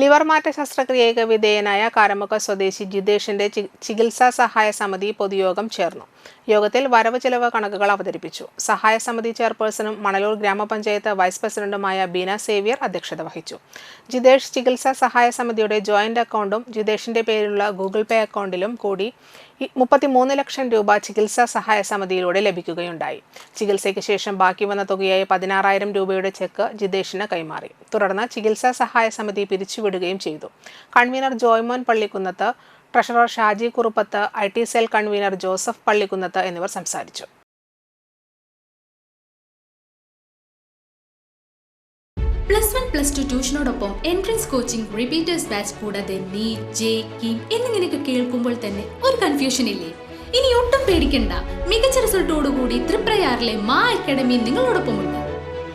Liver മാറ്റ ശസ്ത്രക്രിയയ്ക്ക് വിധേയനായ കാരമുഖ സ്വദേശി ജിതേഷിന്റെ ചികിത്സാ സഹായ സമിതി പൊതുയോഗം ചേർന്നു. യോഗത്തിൽ വരവ് ചെലവ് കണക്കുകൾ അവതരിപ്പിച്ചു. സഹായ സമിതി ചെയർപേഴ്സണും മണലൂർ ഗ്രാമപഞ്ചായത്ത് വൈസ് പ്രസിഡന്റുമായ ബീന സേവ്യർ അധ്യക്ഷത വഹിച്ചു. ജിതേഷ് ചികിത്സാ സഹായ സമിതിയുടെ ജോയിന്റ് അക്കൗണ്ടും ജിതേഷിന്റെ പേരിലുള്ള ഗൂഗിൾ പേ അക്കൗണ്ടിലും കൂടി മുപ്പത്തിമൂന്ന് ലക്ഷം രൂപ ചികിത്സാ സഹായ സമിതിയിലൂടെ ലഭിക്കുകയുണ്ടായി. ചികിത്സയ്ക്ക് ശേഷം ബാക്കി വന്ന തുകയായ പതിനാറായിരം രൂപയുടെ ചെക്ക് ജിതേഷിന് കൈമാറി. തുടർന്ന് ചികിത്സാ സഹായ സമിതി പിരിച്ചുവിടുകയും ചെയ്തു. Convener Joymon Pallikkunnath treasurer Shaji Kuruppath I T cell convener Joseph Pallikkunnath എന്നിവർ സംസാരിച്ചു. പ്ലസ് വൺ പ്ലസ് ടു ട്യൂഷനോടൊപ്പം എൻട്രൻസ് കോച്ചിംഗ് റിപ്പീറ്റേഴ്സ് ബാച്ച് കൂടാതെ നീറ്റ് ജെ കീം എന്നിങ്ങനെയൊക്കെ കേൾക്കുമ്പോൾ തന്നെ ഒരു കൺഫ്യൂഷൻ ഇല്ലേ? ഇനി ഒട്ടും പേടിക്കണ്ട. മികച്ച റിസൾട്ടോടുകൂടി തൃപ്രയാറിലെ മാ അക്കാഡമി നിങ്ങളോടൊപ്പമുണ്ട്.